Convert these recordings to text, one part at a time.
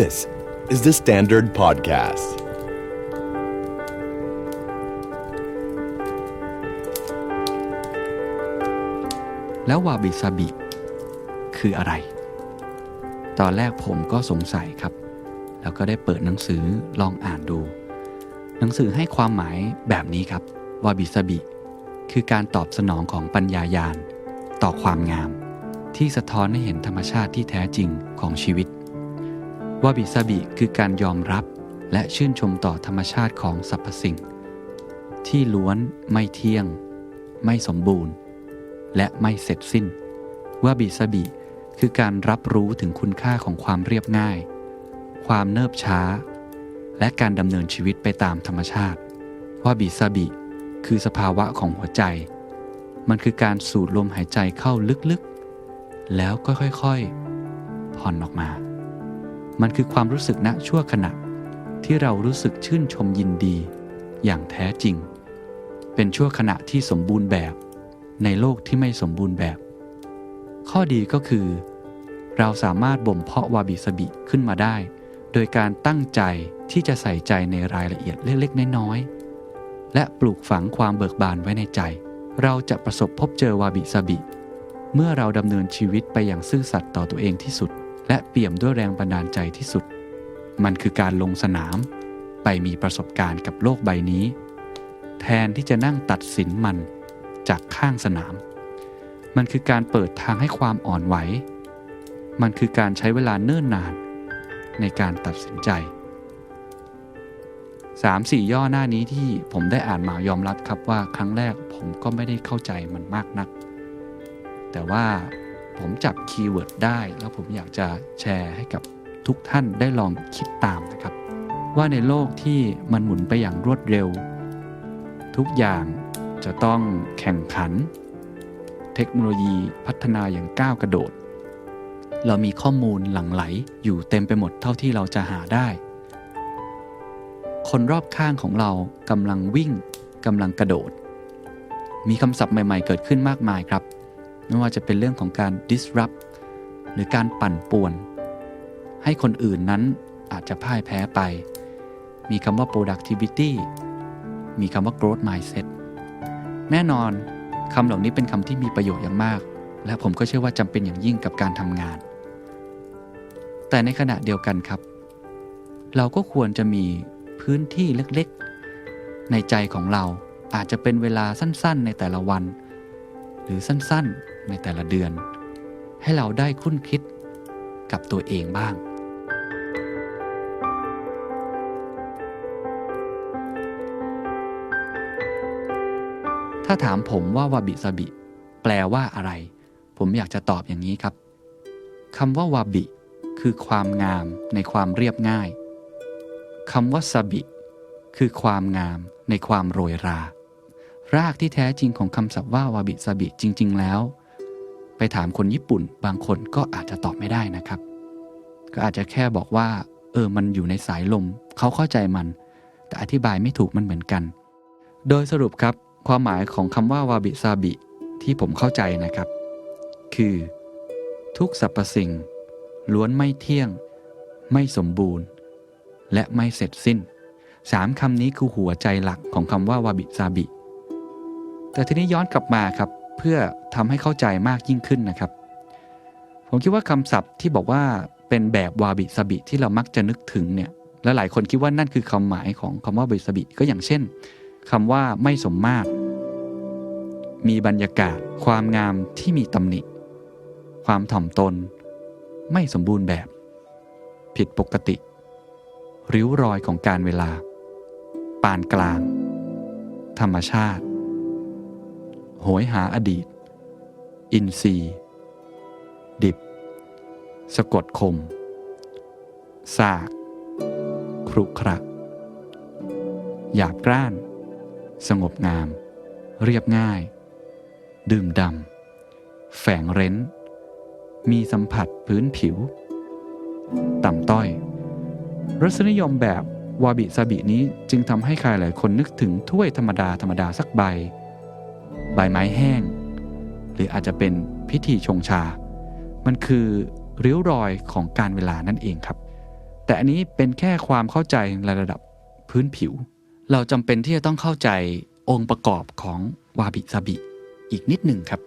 This is the Standard Podcast. แล้ววาบิซาบิคืออะไร ตอนแรกผมก็สงสัยครับ แล้วก็ได้เปิดหนังสือลองอ่านดู หนังสือให้ความหมายแบบนี้ครับ วาบิซาบิคือการตอบสนองของปัญญายาณต่อความงาม ที่สะท้อนให้เห็นธรรมชาติที่แท้จริงของชีวิต วาบิซาบิคือการยอมรับและชื่นชมต่อธรรมชาติของสรรพสิ่ง ที่ล้วนไม่เที่ยง ไม่สมบูรณ์ และไม่เสร็จสิ้นว่าบิซาบิคือการรับรู้ถึงคุณค่าของความเรียบง่าย ความเนิบช้า และการดำเนินชีวิตไปตามธรรมชาติว่าบิซาบิคือสภาวะของหัวใจ มันคือการสูดลมหายใจเข้าลึกๆ แล้วก็ค่อยๆ ผ่อนออกมา มันคือความรู้สึกณชั่วขณะ ที่เรารู้สึกชื่นชมยินดี อย่างแท้จริง เป็นชั่วขณะที่สมบูรณ์แบบ ในโลกที่ไม่สมบูรณ์แบบ ข้อดีก็คือ เราสามารถบ่มเพาะวาบิสบิขึ้นมาได้ โดยการตั้งใจที่จะใส่ใจในรายละเอียดเล็กๆ น้อยๆ และปลูกฝังความเบิกบานไว้ในใจ เราจะประสบพบเจอวาบิสบิ เมื่อเราดำเนินชีวิตไปอย่างซื่อสัตย์ต่อตัวเองที่สุด และเปี่ยมด้วยแรงบันดาลใจที่สุด มันคือการลงสนาม ไปมีประสบการณ์กับโลกใบนี้ แทนที่จะนั่งตัดสินมันจากข้างสนาม มันคือการเปิดทางให้ความอ่อนไหว มันคือการใช้เวลาเนิ่นนาน ในการตัดสินใจ3-4ย่อหน้านี้ที่ผมได้อ่านมายอมรับครับว่าครั้งแรกผมก็ไม่ได้เข้าใจมันมากนัก แต่ว่า ผมจับคีย์เวิร์ดได้ แล้วผมอยากจะแชร์ให้กับทุกท่านได้ลองคิดตามนะครับ ว่าในโลกที่มันหมุนไปอย่างรวดเร็ว ทุกอย่างจะต้องแข่งขัน เทคโนโลยีพัฒนาอย่างก้าวกระโดด เรามีข้อมูลหลั่งไหลอยู่เต็มไปหมดเท่าที่เราจะหาได้ คนรอบข้างของเรากำลังวิ่งกำลังกระโดด มีคำศัพท์ใหม่ ๆ เกิดขึ้นมากมายครับ ไม่ว่าจะเป็นเรื่องของการ disrupt หรือการปั่นป่วน ให้คนอื่นนั้นอาจจะพ่ายแพ้ไป มีคำว่า productivity มีคำว่า growth mindset แน่นอนคำเหล่านี้เป็นคำที่มีประโยชน์อย่างมาก และผมก็เชื่อว่าจำเป็นอย่างยิ่งกับการทำงาน แต่ในขณะเดียวกันครับ เราก็ควรจะมีพื้นที่เล็กๆ ในใจของเราอาจจะเป็นเวลาสั้นๆ ในแต่ละวัน หรือสั้นๆ ในแต่ละเดือน ให้เราได้คุ้นคิดกับตัวเองบ้าง ถ้าถามผมว่าวาบิซาบิ แปลว่าอะไร ผมอยากจะตอบอย่างนี้ครับคำว่าวาบิ คือความงามในความเรียบง่ายคำว่าซาบิ คือความงามในความโรยรา รากที่แท้จริงของคำศัพท์ว่าวาบิซาบิจริง ๆ แล้ว ไปถามคนญี่ปุ่น บางคนก็อาจจะตอบไม่ได้นะครับ ก็อาจจะแค่บอกว่า เออมันอยู่ในสายลม เขาเข้าใจมัน แต่อธิบายไม่ถูกมันเหมือนกัน โดยสรุปครับ ความหมายของคำว่าวาบิซาบิที่ผมเข้าใจนะครับ คือ ทุกสรรพสิ่ง ล้วนไม่เที่ยง ไม่สมบูรณ์ และไม่เสร็จสิ้นสามคำนี้คือหัวใจหลักของคำว่าวาบิซาบิ แต่ทีนี้ย้อนกลับมาครับ เพื่อทำให้เข้าใจมากยิ่งขึ้นนะครับ ผมคิดว่าคำศัพท์ที่บอกว่าเป็นแบบวาบิซาบิที่เรามักจะนึกถึงเนี่ยและหลายคนคิดว่านั่นคือคำหมายของคำว่าวาบิซาบิก็อย่างเช่นคำว่าไม่สมมาตร มีบรรยากาศ ความงามที่มีตำหนิ ความถ่อมตน ไม่สมบูรณ์แบบ ผิดปกติ ริ้วรอยของการเวลา ปานกลาง ธรรมชาติ โหยหาอดีต อินทรีย์ ดิบ สะกดคมสากครุขระหยาบกร้าน สงบงาม เรียบง่าย ดื่มดำ แฝงเร้น มีสัมผัสพื้นผิว ต่ำต้อย รสนิยมแบบวาบิซาบินี้จึงทำให้ใครหลายคนนึกถึงถ้วยธรรมดา ธรรมดาสักใบ ใบไม้แห้ง หรืออาจจะเป็นพิธีชงชา มันคือริ้วรอยของการเวลานั่นเองครับ แต่อันนี้เป็นแค่ความเข้าใจในระดับพื้นผิว เราจำเป็นที่จะต้องเข้าใจองค์ประกอบของวาบิซาบิอีกนิดหนึ่งครับ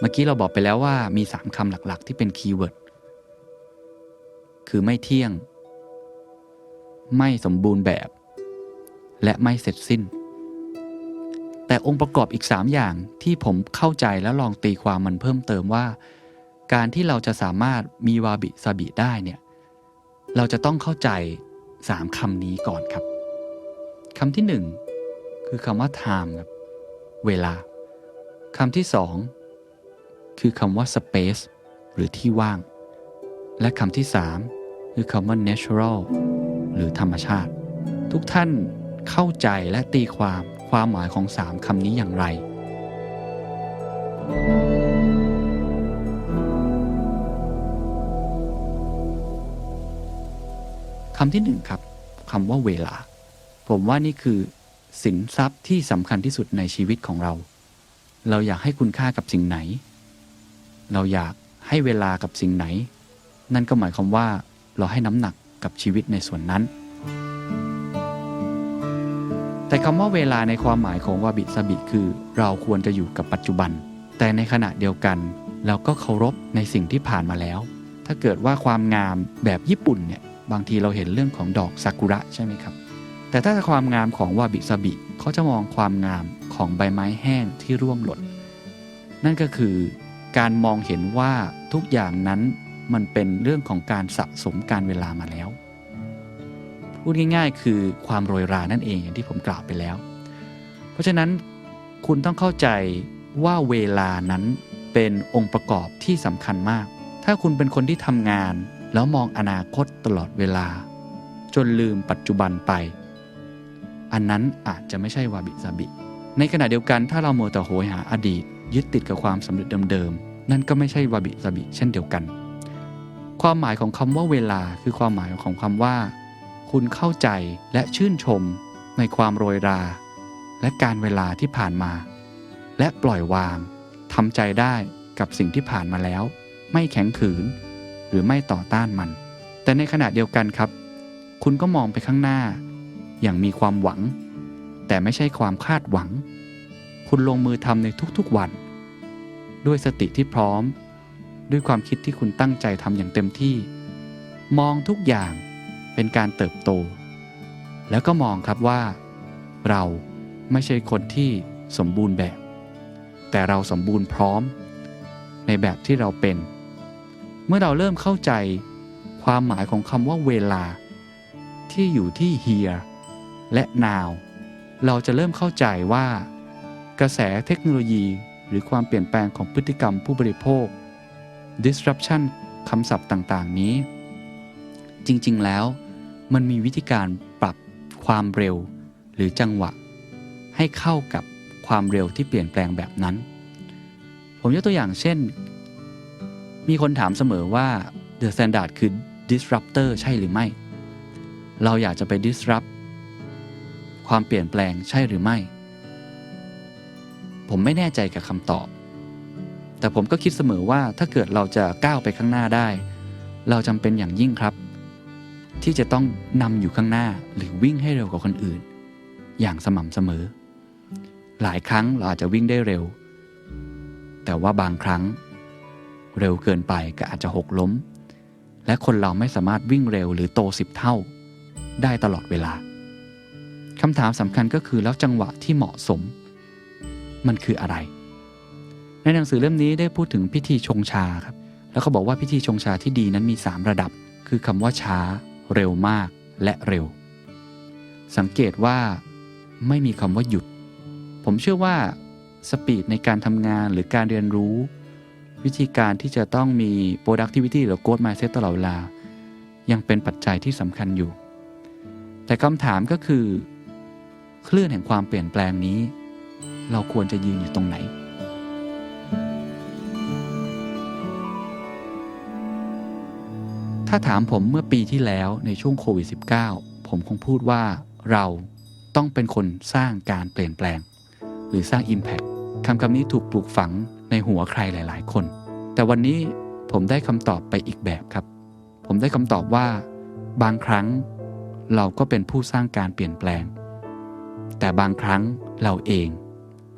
เมื่อกี้เราบอกไปแล้วว่ามี 3คำหลักๆ ที่เป็นคีย์เวิร์ด คือไม่เที่ยง ไม่สมบูรณ์แบบ และไม่เสร็จสิ้น แต่องค์ประกอบอีก 3 อย่างที่ผมเข้าใจและลองตีความมันเพิ่มเติมว่า การที่เราจะสามารถมีวาบิซาบิได้เนี่ยเราจะต้องเข้าใจ 3คำนี้ก่อนครับคำที่ 1 คือคำว่า time ครับเวลาคำที่ 2 คือคำว่า space หรือที่ว่าง และคำที่ 3 คือคำว่า natural หรือธรรมชาติ ทุกท่านเข้าใจและตีความ ความหมายของ3คำนี้อย่างไร คำที่หนึ่งครับคำว่าเวลา ผมว่านี่คือสินทรัพย์ที่สำคัญที่สุดในชีวิตของเรา เราอยากให้คุณค่ากับสิ่งไหน เราอยากให้เวลากับสิ่งไหน นั่นก็หมายความว่าเราให้น้ำหนักกับชีวิตในส่วนนั้น แต่คำว่าเวลาในความหมายของวาบิสบิคือ เราควรจะอยู่กับปัจจุบัน แต่ในขณะเดียวกัน เราก็เคารพในสิ่งที่ผ่านมาแล้ว ถ้าเกิดว่าความงามแบบญี่ปุ่นเนี่ยบางทีเราเห็นเรื่องของดอกซากุระใช่ไหมครับ แต่ถ้าความงามของวาบิสบิเขาจะมองความงามของใบไม้แห้งที่ร่วงหล่นนั่นก็คือการมองเห็นว่าทุกอย่างนั้นมันเป็นเรื่องของการสะสมการเวลามาแล้ว พูดง่าย ๆ คือความโรยรานั่นเองอย่างที่ผมกล่าวไปแล้ว เพราะฉะนั้นคุณต้องเข้าใจว่าเวลานั้นเป็นองค์ประกอบที่สำคัญมาก ถ้าคุณเป็นคนที่ทำงาน แล้วมองอนาคตตลอดเวลา จนลืมปัจจุบันไป อันนั้นอาจจะไม่ใช่วาบิซาบิ ในขณะเดียวกันถ้าเราโมวแต่โหยหาอดีต ยึดติดกับความสำเร็จเดิมๆ นั่นก็ไม่ใช่วาบิซาบิเช่นเดียวกัน ความหมายของคำว่าเวลาคือความหมายของคำว่า คุณเข้าใจและชื่นชมในความโรยรา และการเวลาที่ผ่านมา และปล่อยวางทำใจได้กับสิ่งที่ผ่านมาแล้ว ไม่แข็งขืน หรือไม่ต่อต้านมัน แต่ในขณะเดียวกันครับ คุณก็มองไปข้างหน้า อย่างมีความหวัง แต่ไม่ใช่ความคาดหวัง คุณลงมือทำในทุกๆวัน ด้วยสติที่พร้อม ด้วยความคิดที่คุณตั้งใจทำอย่างเต็มที่ มองทุกอย่าง เป็นการเติบโต แล้วก็มองครับว่า เราไม่ใช่คนที่สมบูรณ์แบบ แต่เราสมบูรณ์พร้อม ในแบบที่เราเป็น เมื่อเราเริ่มเข้าใจความหมายของคำว่าเวลา ที่อยู่ที่ here และ now เราจะเริ่มเข้าใจว่า กระแสเทคโนโลยีหรือความเปลี่ยนแปลงของพฤติกรรมผู้บริโภค disruption คำศัพท์ต่าง ๆ นี้ จริง ๆ แล้ว มันมีวิธีการปรับความเร็วหรือจังหวะ ให้เข้ากับความเร็วที่เปลี่ยนแปลงแบบนั้น ผมยกตัวอย่างเช่น มีคนถามเสมอว่า The Standard คือ disruptor ใช่หรือไม่ เราอยากจะไป disrupt ความเปลี่ยนแปลงใช่หรือไม่ ผมไม่แน่ใจกับคำตอบ แต่ผมก็คิดเสมอว่าถ้าเกิดเราจะก้าวไปข้างหน้าได้ เราจำเป็นอย่างยิ่งครับ ที่จะต้องนำอยู่ข้างหน้าหรือวิ่งให้เร็วกว่าคนอื่น อย่างสม่ำเสมอ หลายครั้งเราอาจจะวิ่งได้เร็ว แต่ว่าบางครั้ง เร็วเกินไปก็อาจจะหกล้ม และคนเราไม่สามารถวิ่งเร็วหรือโตสิบเท่า ได้ตลอดเวลาคำถามสำคัญก็คือแล้วจังหวะที่เหมาะสม มันคืออะไร ในหนังสือเล่มนี้ได้พูดถึงพิธีชงชาครับ แล้วเขาบอกว่าพิธีชงชาที่ดีนั้นมี 3 ระดับ คือคำว่าช้า เร็วมากและเร็ว สังเกตว่าไม่มีคำว่าหยุด ผมเชื่อว่าสปีดในการทำงานหรือการเรียนรู้ วิธีการที่จะต้องมี productivity หรือ growth mindset ตลอดเวลา ยังเป็นปัจจัยที่สำคัญอยู่ แต่คำถามก็คือ คลื่นแห่งความเปลี่ยนแปลงนี้ เราควรจะยืนอยู่ตรงไหน ถ้าถามผมเมื่อปีที่แล้วในช่วงโควิด -19 ผมคงพูดว่าเราต้องเป็นคนสร้างการเปลี่ยนแปลง หรือสร้าง Impact คำคำนี้ถูกปลูกฝังในหัวใครหลาย ๆ คน แต่วันนี้ผมได้คำตอบไปอีกแบบครับ ผมได้คำตอบว่า บางครั้งเราก็เป็นผู้สร้างการเปลี่ยนแปลง แต่บางครั้งเราเอง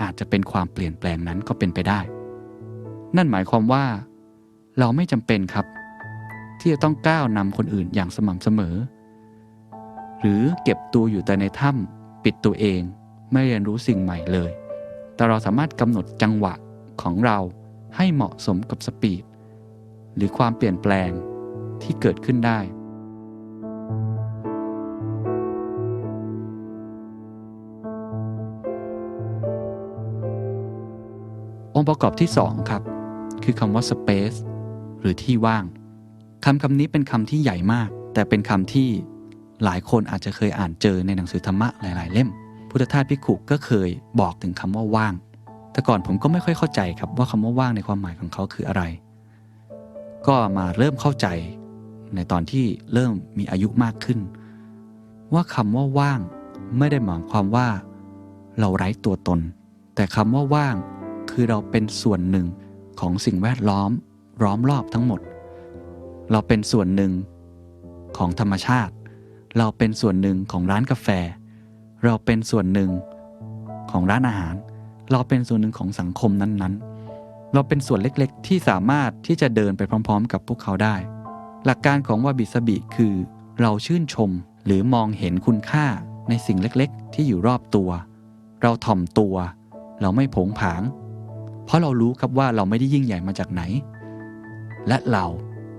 อาจจะเป็นความเปลี่ยนแปลงนั้นก็เป็นไปได้ นั่นหมายความว่า เราไม่จำเป็นครับ ที่จะต้องก้าวนำคนอื่นอย่างสม่ำเสมอ หรือเก็บตัวอยู่แต่ในถ้ำปิดตัวเองไม่เรียนรู้สิ่งใหม่เลย แต่เราสามารถกำหนดจังหวะของเราให้เหมาะสมกับสปีด หรือความเปลี่ยนแปลงที่เกิดขึ้นได้ องค์ประกอบที่ 2 ครับ คือคำว่า space หรือที่ว่าง คำคำนี้เป็นคำที่ใหญ่มาก แต่เป็นคำที่หลายคนอาจจะเคยอ่านเจอในหนังสือธรรมะหลาย ๆ เล่ม พุทธทาสพิขุก็เคยบอกถึงคำว่าว่าง แต่ก่อนผมก็ไม่ค่อยเข้าใจครับว่าคำว่าว่างในความหมายของเขาคืออะไร ก็มาเริ่มเข้าใจในตอนที่เริ่มมีอายุมากขึ้น ว่าคำว่าว่างไม่ได้หมายความว่า เราไร้ตัวตน แต่คำว่าว่างคือเราเป็นส่วนหนึ่งของสิ่งแวดล้อมล้อมรอบทั้งหมด เราเป็นส่วนหนึ่งของธรรมชาติ เราเป็นส่วนหนึ่งของร้านกาแฟ เราเป็นส่วนหนึ่งของร้านอาหาร เราเป็นส่วนหนึ่งของสังคมนั้นๆ เราเป็นส่วนเล็กๆ ที่สามารถที่จะเดินไปพร้อม ๆ กับพวกเขาได้ หลักการของวาบิสบิคือ เราชื่นชมหรือมองเห็นคุณค่าในสิ่งเล็กๆ ที่อยู่รอบตัว เราถ่อมตัว เราไม่ผงผาง เพราะเรารู้ครับว่าเราไม่ได้ยิ่งใหญ่มาจากไหน และเรา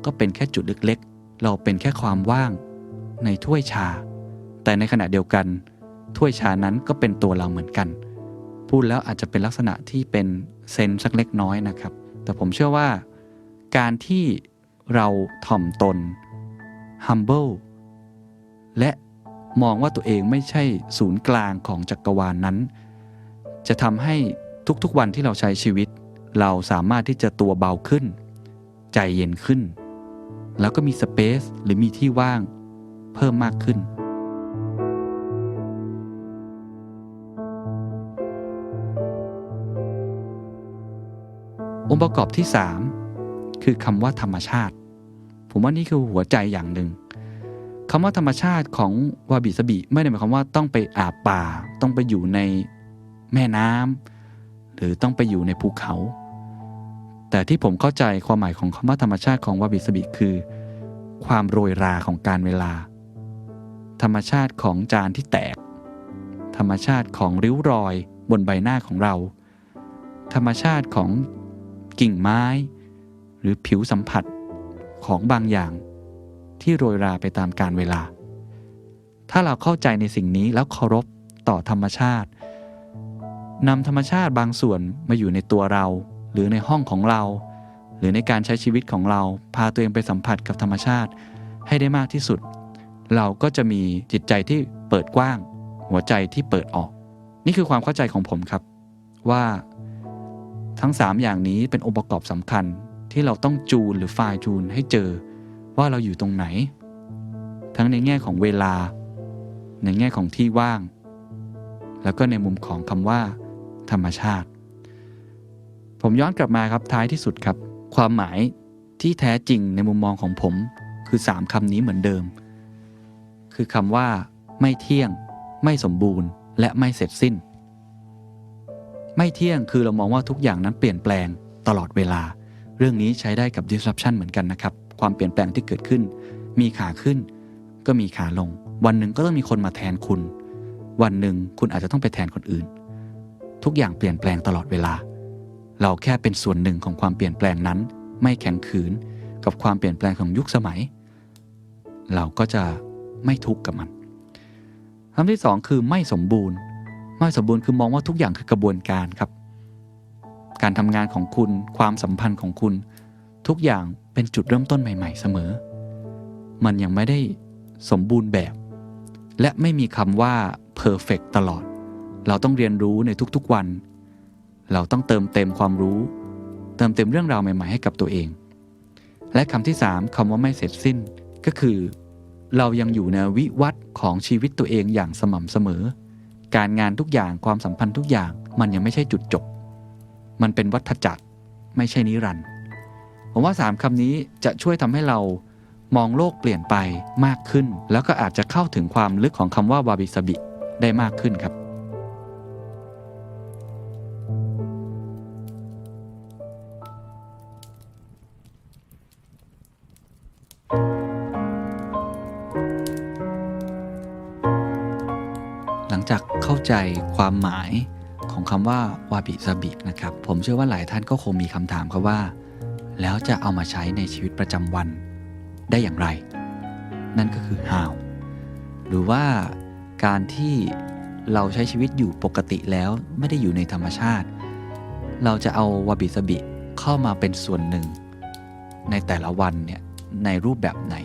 ก็เป็นแค่จุดเล็กๆ เราเป็นแค่ความว่างในถ้วยชา แต่ในขณะเดียวกัน ถ้วยชานั้นก็เป็นตัวเราเหมือนกัน พูดแล้วอาจจะเป็นลักษณะที่เป็นเซนสักเล็กน้อยนะครับ แต่ผมเชื่อว่า การที่เราถ่อมตน humble และมองว่าตัวเองไม่ใช่ศูนย์กลางของจักรวาลนนั้น จะทำให้ทุกๆวันที่เราใช้ชีวิต เราสามารถที่จะตัวเบาขึ้น ใจเย็นขึ้น แล้วก็มีสเปซหรือมีที่ว่างเพิ่มมากขึ้น องค์ประกอบที่ 3 คือคำว่าธรรมชาติ ผมว่านี่คือหัวใจอย่างหนึ่งคำว่าธรรมชาติของวาบิสบิไม่ได้หมายความว่าต้องไปอาบป่า ต้องไปอยู่ในแม่น้ำหรือต้องไปอยู่ในภูเขา แต่ที่ผมเข้าใจความหมายของคำว่าธรรมชาติของวาบิสบิคือ ความโรยราของการเวลา ธรรมชาติของจานที่แตก ธรรมชาติของริ้วรอยบนใบหน้าของเรา ธรรมชาติของกิ่งไม้ หรือผิวสัมผัสของบางอย่าง ที่โรยราไปตามการเวลา ถ้าเราเข้าใจในสิ่งนี้แล้วเคารพต่อธรรมชาตินำธรรมชาติบางส่วนมาอยู่ในตัวเรา หรือในห้องของเรา หรือในการใช้ชีวิตของเรา พาตัวเองไปสัมผัสกับธรรมชาติ ให้ได้มากที่สุด เราก็จะมีจิตใจที่เปิดกว้าง หัวใจที่เปิดออก นี่คือความเข้าใจของผมครับ ว่าทั้ง 3 อย่างนี้เป็นองค์ประกอบสำคัญที่เราต้องจูนหรือไฟล์จูนให้เจอว่าเราอยู่ตรงไหน ทั้งในแง่ของเวลา ในแง่ของที่ว่าง แล้วก็ในมุมของคำว่า ธรรมชาติ ผมย้อนกลับมาครับท้ายที่สุดครับ ความหมายที่แท้จริงในมุมมองของผมคือ 3คำนี้เหมือนเดิม คือคำว่า ไม่เที่ยง ไม่สมบูรณ์ และไม่เสร็จสิ้น ไม่เที่ยงคือเรามองว่าทุกอย่างนั้นเปลี่ยนแปลงตลอดเวลา เรื่องนี้ใช้ได้กับ disruption เหมือนกันนะครับ ความเปลี่ยนแปลงที่เกิดขึ้น มีขาขึ้น ก็มีขาลง วันหนึ่งก็ต้องมีคนมาแทนคุณ วันหนึ่งคุณอาจจะต้องไปแทนคนอื่น ทุกอย่างเปลี่ยนแปลงตลอดเวลา เราแค่เป็นส่วนหนึ่งของความเปลี่ยนแปลงนั้น ไม่แข็งขืนกับความเปลี่ยนแปลงของยุคสมัย เราก็จะไม่ทุกข์กับมันคำที่สองคือไม่สมบูรณ์ ไม่สมบูรณ์คือมองว่าทุกอย่างคือกระบวนการครับ การทำงานของคุณ ความสัมพันธ์ของคุณ ทุกอย่างเป็นจุดเริ่มต้นใหม่ ๆ เสมอ มันยังไม่ได้สมบูรณ์แบบ และไม่มีคำว่า perfect ตลอด เราต้องเรียนรู้ในทุกๆวัน เราต้องเติมเต็มความรู้ เติมเต็มเรื่องราวใหม่ๆให้กับตัวเอง และคำที่ 3คำว่าไม่เสร็จสิ้น ก็คือ เรายังอยู่ในวิวัฒน์ของชีวิตตัวเองอย่างสม่ำเสมอ การงานทุกอย่างความสัมพันธ์ทุกอย่างมันยังไม่ใช่จุดจบ มันเป็นวัฏจักรไม่ใช่นิรันดร์ผมว่า 3คำนี้จะช่วยทำให้เรามองโลกเปลี่ยนไปมากขึ้น แล้วก็อาจจะเข้าถึงความลึกของคำว่าวาบิสบิได้มากขึ้นครับ หลังจากเข้าใจความหมายของคำว่าวาบิสบินะครับ ผมเชื่อว่าหลายท่านก็คงมีคำถามครับว่า แล้วจะเอามาใช้ในชีวิตประจำวันได้อย่างไร นั่นก็คือ how หรือว่าการที่เราใช้ชีวิตอยู่ปกติแล้วไม่ได้อยู่ในธรรมชาติ เราจะเอาวาบิสบิเข้ามาเป็นส่วนหนึ่ง ในแต่ละวันเนี่ยในรูปแบบไหน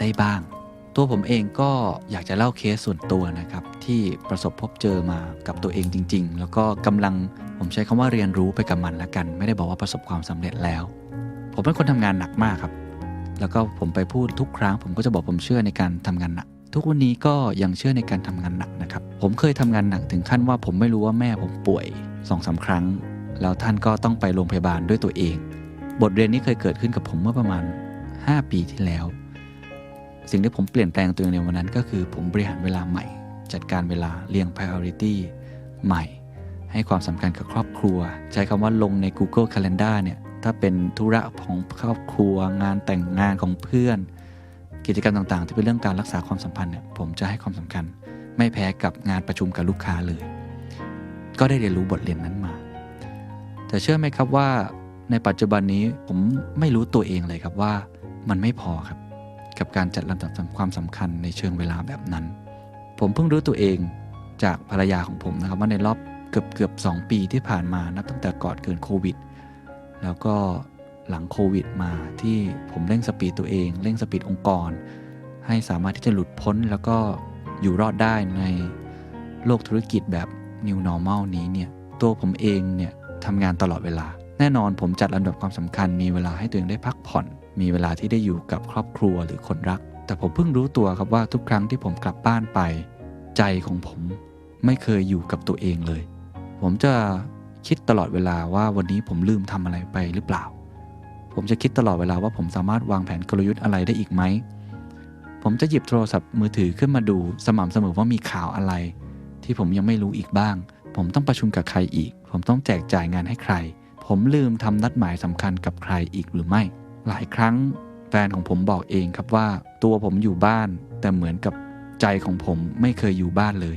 ได้บ้าง ตัวผมเองก็อยากจะเล่าเคสส่วนตัวนะครับ ที่ประสบพบเจอมากับตัวเองจริง ๆ แล้วก็กำลังผมใช้คำว่าเรียนรู้ไปกับมันละกัน ไม่ได้บอกว่าประสบความสำเร็จแล้ว ผมเป็นคนทำงานหนักมากครับ แล้วก็ผมไปพูดทุกครั้ง ผมก็จะบอกผมเชื่อในการทำงานหนักทุกวันนี้ก็ยังเชื่อในการทำงานหนักนะครับ ผมเคยทำงานหนักถึงขั้นว่าผมไม่รู้ว่าแม่ผมป่วยสองสาครั้ง แล้วท่านก็ต้องไปโรงพยาบาลด้วยตัวเอง บทเรียนนี้เคยเกิดขึ้นกับผมเมื่อประมาณ 5 ปีที่แล้ว สิ่งที่ผมเปลี่ยนแปลงตัวเองในวันนั้นก็คือผมบริหารเวลาใหม่ จัดการเวลาเรียง priority ใหม่ ให้ความสำคัญกับครอบครัว ใช้คำว่าลงใน Google Calendar เนี่ยถ้าเป็นธุระของครอบครัว งานแต่งงานของเพื่อน กิจกรรมต่างๆ ที่เป็นเรื่องการรักษาความสัมพันธ์เนี่ยผมจะให้ความสำคัญ ไม่แพ้กับงานประชุมกับลูกค้าเลย ก็ได้เรียนรู้บทเรียนนั้นมา แต่เชื่อไหมครับว่าในปัจจุบันนี้ผมไม่รู้ตัวเองเลยครับว่ามันไม่พอครับ กับการจัดลำดับความสำคัญในเชิงเวลาแบบนั้น ผมเพิ่งรู้ตัวเองจากภรรยาของผมนะครับว่าในรอบเกือบเกือบสปีที่ผ่านมานับตั้งแต่ก่อนเกิดโควิด แล้วก็หลังโควิดมาที่ผมเร่งสปีดตัวเอง เร่งสปีดองค์กร ให้สามารถที่จะหลุดพ้นแล้วก็อยู่รอดได้ในโลกธุรกิจแบบ New Normal นี้เนี่ยตัวผมเองเนี่ยทำงานตลอดเวลา แน่นอนผมจัดลำดับความสำคัญมีเวลาให้ตัวเองได้พักผ่อน มีเวลาที่ได้อยู่กับครอบครัวหรือคนรัก แต่ผมเพิ่งรู้ตัวครับว่าทุกครั้งที่ผมกลับบ้านไป ใจของผมไม่เคยอยู่กับตัวเองเลย ผมจะคิดตลอดเวลาว่าวันนี้ผมลืมทำอะไรไปหรือเปล่า ผมจะคิดตลอดเวลาว่าผมสามารถวางแผนกลยุทธ์อะไรได้อีกไหม ผมจะหยิบโทรศัพท์มือถือขึ้นมาดูสม่ำเสมอว่ามีข่าวอะไร ที่ผมยังไม่รู้อีกบ้าง ผมต้องประชุมกับใครอีก ผมต้องแจกจ่ายงานให้ใคร ผมลืมทำนัดหมายสำคัญกับใครอีกหรือไม่ หลายครั้งแฟนของผมบอกเองครับว่า ตัวผมอยู่บ้าน แต่เหมือนกับใจของผมไม่เคยอยู่บ้านเลย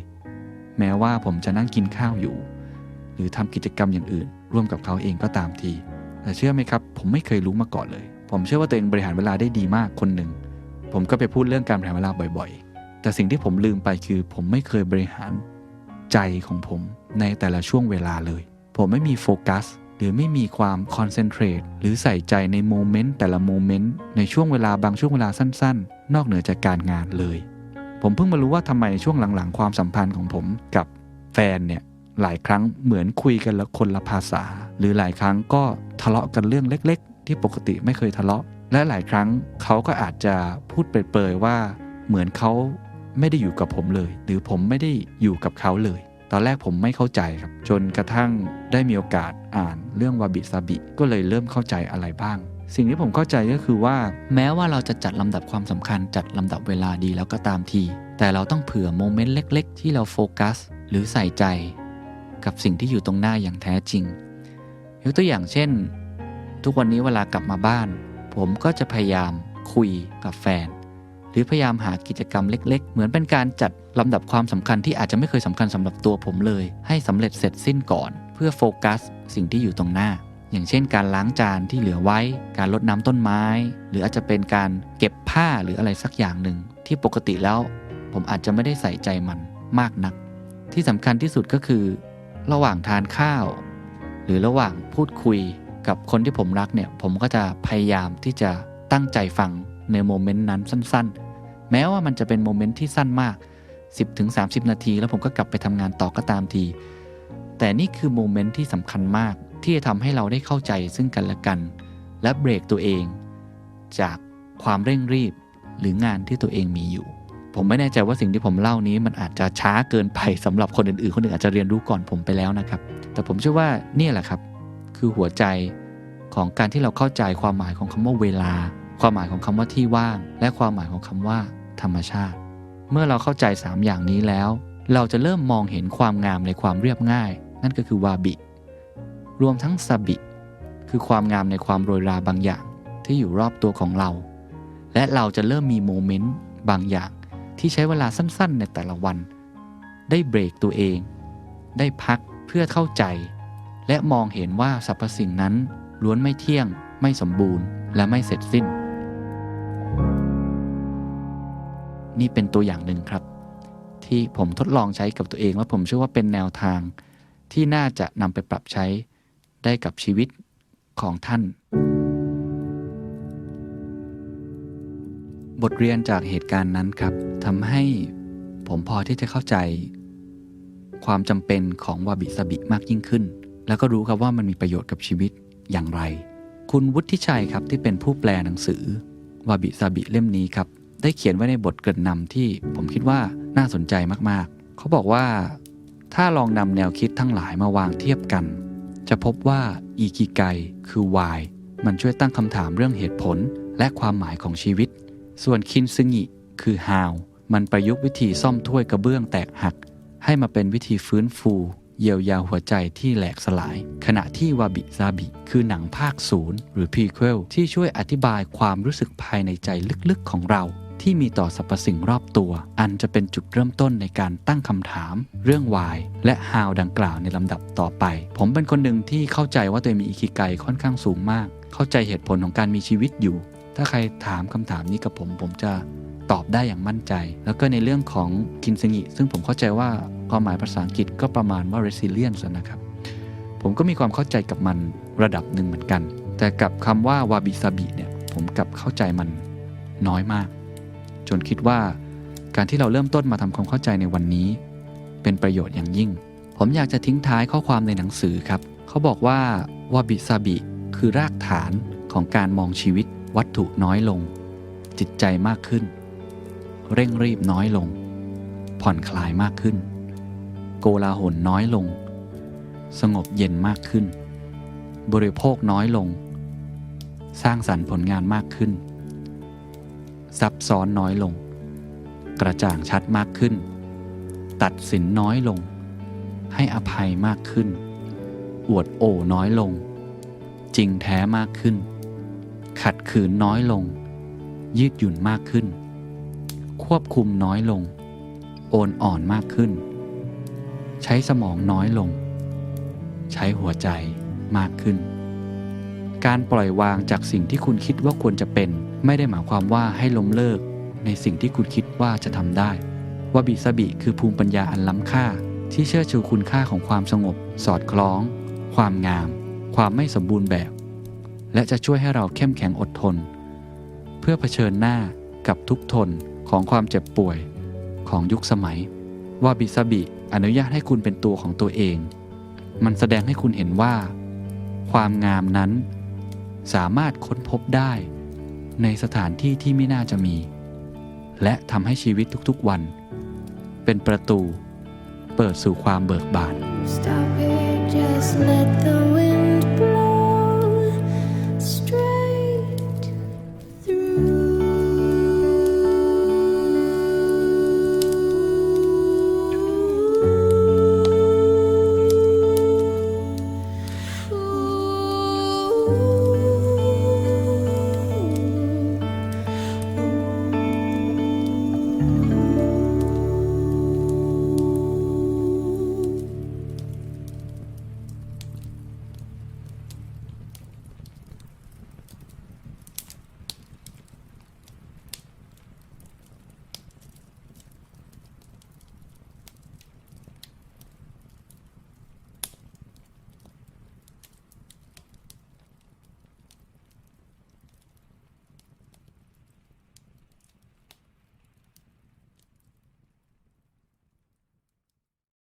แม้ว่าผมจะนั่งกินข้าวอยู่ หรือทำกิจกรรมอย่างอื่น ร่วมกับเขาเองก็ตามทีแต่เชื่อไหมครับ ผมไม่เคยรู้มาก่อนเลย ผมเชื่อว่าตัวเองบริหารเวลาได้ดีมากคนหนึ่งผมก็ไปพูดเรื่องการบริหารเวลาบ่อยๆ แต่สิ่งที่ผมลืมไปคือ ผมไม่เคยบริหารใจของผมในแต่ละช่วงเวลาเลย ผมไม่มีโฟกัส หรือไม่มีความคอนเซนเทรตหรือใส่ใจในโมเมนต์แต่ละโมเมนต์ในช่วงเวลาบางช่วงเวลาสั้น ๆ นอกเหนือจากการงานเลย ผมเพิ่งมารู้ว่าทำไมช่วงหลังๆ ความสัมพันธ์ของผมกับแฟนเนี่ยหลายครั้งเหมือนคุยกันละคนละภาษา หรือหลายครั้งก็ทะเลาะกันเรื่องเล็ก ๆ ที่ปกติไม่เคยทะเลาะ และหลายครั้งเขาก็อาจจะพูดเปรยๆว่า เหมือนเขาไม่ได้อยู่กับผมเลย หรือผมไม่ได้อยู่กับเขาเลย ตอนแรกผมไม่เข้าใจครับ จนกระทั่งได้มีโอกาส อ่านเรื่องวาบิซาบิก็เลยเริ่มเข้าใจอะไรบ้าง สิ่งที่ผมเข้าใจก็คือว่า แม้ว่าเราจะจัดลำดับความสำคัญจัดลำดับเวลาดีแล้วก็ตามที แต่เราต้องเผื่อโมเมนต์เล็ก ๆ ที่เราโฟกัส หรือใส่ใจ กับสิ่งที่อยู่ตรงหน้าอย่างแท้จริงยกตัวอย่างเช่น ทุกวันนี้เวลากลับมาบ้าน ผมก็จะพยายามคุยกับแฟน หรือพยายามหากิจกรรมเล็ก ๆ เหมือนเป็นการจัด ลำดับความสำคัญที่อาจจะไม่เคยสำคัญสำหรับตัวผมเลย ให้สำเร็จเสร็จสิ้นก่อน เพื่อโฟกัส สิ่งที่อยู่ตรงหน้า อย่างเช่น การล้างจานที่เหลือไว้ การรดน้ำต้นไม้ หรืออาจจะเป็นการเก็บผ้าหรืออะไรสักอย่างหนึ่ง ที่ปกติแล้ว ผมอาจจะไม่ได้ใส่ใจมันมากนัก ที่สำคัญที่สุดก็คือ ระหว่างทานข้าว หรือระหว่างพูดคุยกับคนที่ผมรักเนี่ยผมก็จะพยายามที่จะตั้งใจฟังในโมเมนต์นั้นสั้น ๆ แม้ว่ามันจะเป็นโมเมนต์ที่สั้นมาก 10-30 นาที แล้วผมก็กลับไปทำงานต่อก็ตามที แต่นี่คือโมเมนต์ที่สำคัญมากที่จะทำให้เราได้เข้าใจซึ่งกันและกัน และเบรกตัวเอง จากความเร่งรีบหรืองานที่ตัวเองมีอยู่ ผมไม่แน่ใจว่าสิ่งที่ผมเล่านี้มันอาจจะช้าเกินไปสำหรับคนอื่นๆ คนอื่นอาจจะเรียนรู้ก่อนผมไปแล้วนะครับ แต่ผมเชื่อว่านี่แหละครับ คือหัวใจของการที่เราเข้าใจความหมายของคำว่าเวลา ความหมายของคำว่าที่ว่าง และความหมายของคำว่า ธรรมชาติ เมื่อเราเข้าใจ 3 อย่างนี้แล้ว เราจะเริ่มมองเห็นความงามในความเรียบง่าย นั่นก็คือวาบิ รวมทั้งซาบิ คือความงามในความโรยราบางอย่างที่อยู่รอบตัวของเรา และเราจะเริ่มมีโมเมนต์บางอย่างที่ใช้เวลาสั้นๆ ในแต่ละวัน ได้เบรกตัวเอง ได้พักเพื่อเข้าใจ และมองเห็นว่าสรรพสิ่งนั้นล้วนไม่เที่ยง ไม่สมบูรณ์ และไม่เสร็จสิ้น นี่เป็นตัวอย่างหนึ่งครับ ที่ผมทดลองใช้กับตัวเองและผมเชื่อว่าเป็นแนวทางที่น่าจะนำไปปรับใช้ได้กับชีวิตของท่าน บทเรียนจากเหตุการณ์นั้นครับทำให้ผมพอที่จะเข้าใจ ความจำเป็นของวาบิสบิมากยิ่งขึ้น แล้วก็รู้ครับว่ามันมีประโยชน์กับชีวิตอย่างไร คุณวุฒิชัยครับที่เป็นผู้แปลหนังสือวาบิสบิเล่มนี้ครับ ได้เขียนไว้ในบทเกริ่นนำที่ผมคิดว่าน่าสนใจมากๆ เขาบอกว่า ถ้าลองนำแนวคิดทั้งหลายมาวางเทียบกัน จะพบว่าอีกิไกคือ why มันช่วยตั้งคำถามเรื่องเหตุผลและความหมายของชีวิต ส่วนคินซึงิคือ how มันประยุกต์วิธีซ่อมถ้วยกระเบื้องแตกหัก ให้มาเป็นวิธีฟื้นฟูเยียวยาหัวใจที่แหลกสลาย ขณะที่วาบิซาบิ คือหนังภาคศูนย์หรือพีเควลที่ช่วยอธิบายความรู้สึกภายในใจลึกๆของเรา ที่มีต่อสรรพสิ่งรอบตัว อันจะเป็นจุดเริ่มต้นในการตั้งคำถาม เรื่อง why และ how ดังกล่าวในลำดับต่อไป ผมเป็นคนหนึ่งที่เข้าใจว่าตัวเองมีอิคิไกค่อนข้างสูงมาก เข้าใจเหตุผลของการมีชีวิตอยู่ ถ้าใครถามคำถามนี้กับผม ผมจะตอบได้อย่างมั่นใจ แล้วก็ในเรื่องของคินซงิซึ่งผมเข้าใจว่าความหมายภาษาอังกฤษก็ประมาณว่า resilience นะครับ ผมก็มีความเข้าใจกับมันระดับหนึ่งเหมือนกัน แต่กับคำว่าวาบิซาบิเนี่ยผมกลับเข้าใจมันน้อยมาก จนคิดว่า การที่เราเริ่มต้นมาทำความเข้าใจในวันนี้ เป็นประโยชน์อย่างยิ่ง ผมอยากจะทิ้งท้ายข้อความในหนังสือครับ เขาบอกว่าวาบิซาบิคือรากฐานของการมองชีวิตวัตถุน้อยลง จิตใจมากขึ้น เร่งรีบน้อยลง ผ่อนคลายมากขึ้น โกลาหลน้อยลง สงบเย็นมากขึ้น บริโภคน้อยลง สร้างสรรค์ผลงานมากขึ้น ซับซ้อนน้อยลง กระจ่างชัดมากขึ้น ตัดสินน้อยลง ให้อภัยมากขึ้น อวดโอ้น้อยลง จริงแท้มากขึ้น ขัดขืนน้อยลง ยืดหยุ่นมากขึ้น ควบคุมน้อยลง โอนอ่อนมากขึ้น ใช้สมองน้อยลง ใช้หัวใจมากขึ้น การปล่อยวางจากสิ่งที่คุณคิดว่าควรจะเป็น ไม่ได้หมายความว่าให้ล้มเลิกในสิ่งที่คุณคิดว่าจะทำได้ ว่าบิสบิคือภูมิปัญญาอันล้ำค่า ที่เชื่อชูคุณค่าของความสงบ สอดคล้อง ความงาม ความไม่สมบูรณ์แบบ และจะช่วยให้เราเข้มแข็งอดทน เพื่อเผชิญหน้ากับทุกข์ทนของความเจ็บป่วยของยุคสมัย ว่าบิสบิอนุญาตให้คุณเป็นตัวของตัวเอง มันแสดงให้คุณเห็นว่า ความงามนั้น สามารถค้นพบได้ ในสถานที่ที่ไม่น่าจะมี และทำให้ชีวิตทุกๆวัน เป็นประตู เปิดสู่ความเบิกบาน Stop it, just let the wind blow.